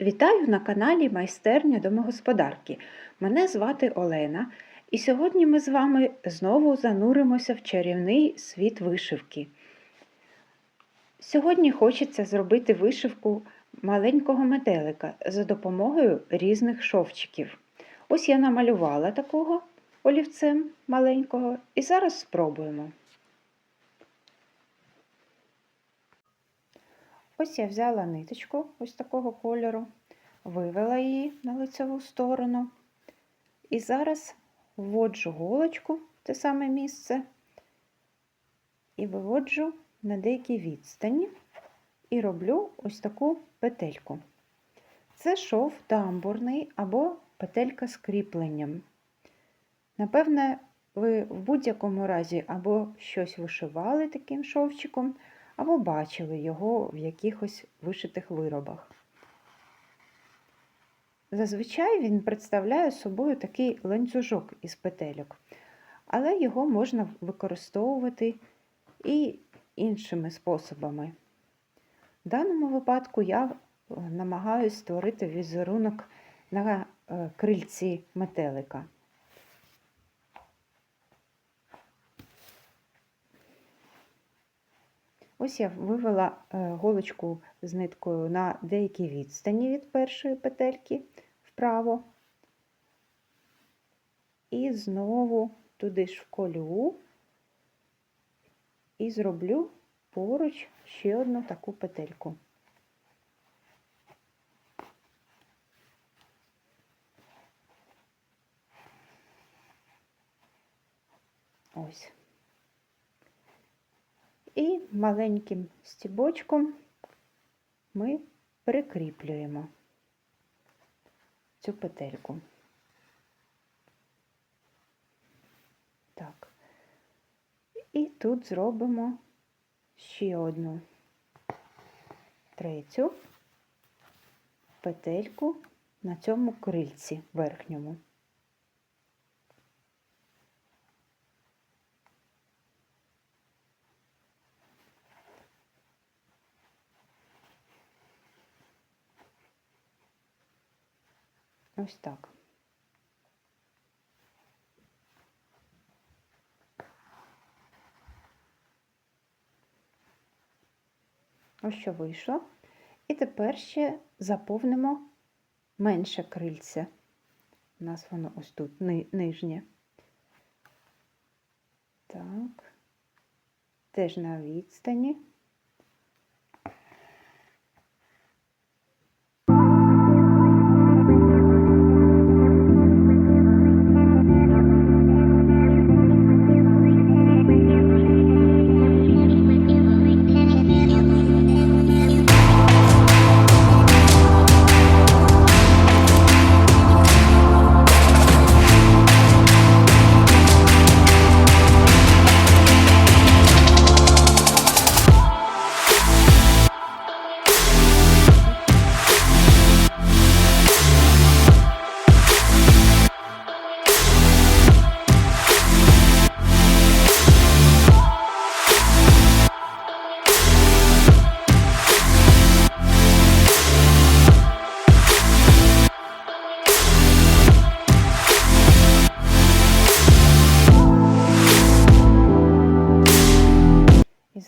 Вітаю на каналі Майстерня домогосподарки. Мене звати Олена, і сьогодні ми з вами знову зануримося в чарівний світ вишивки. Сьогодні хочеться зробити вишивку маленького метелика за допомогою різних шовчиків. Ось я намалювала такого олівцем маленького, і зараз спробуємо. Ось я взяла ниточку ось такого кольору, вивела її на лицеву сторону. І зараз вводжу голочку в те саме місце і виводжу на деякій відстані і роблю ось таку петельку. Це шов тамбурний або петелька з кріпленням. Напевне, ви в будь-якому разі або щось вишивали таким шовчиком, або бачили його в якихось вишитих виробах. Зазвичай він представляє собою такий ланцюжок із петельок, але його можна використовувати і іншими способами. В даному випадку я намагаюся створити візерунок на крильці метелика. Ось я вивела голочку з ниткою на деякій відстані від першої петельки вправо. І знову туди ж вколю і зроблю поруч ще одну таку петельку. Ось. І маленьким стібочком ми прикріплюємо цю петельку. Так. І тут зробимо ще одну третю петельку на цьому крильці верхньому. Ось так. Ось що вийшло. І тепер ще заповнимо менше крильця. У нас воно ось тут нижнє. Так, теж на відстані.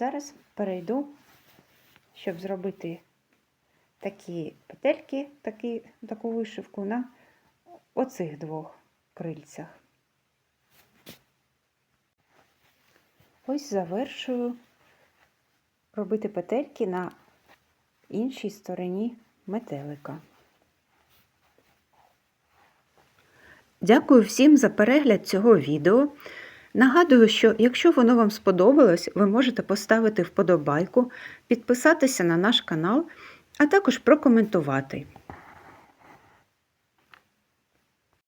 Зараз перейду, щоб зробити такі петельки, такі, таку вишивку на оцих двох крильцях. Ось завершую робити петельки на іншій стороні метелика. Дякую всім за перегляд цього відео. Нагадую, що якщо воно вам сподобалось, ви можете поставити вподобайку, підписатися на наш канал, а також прокоментувати.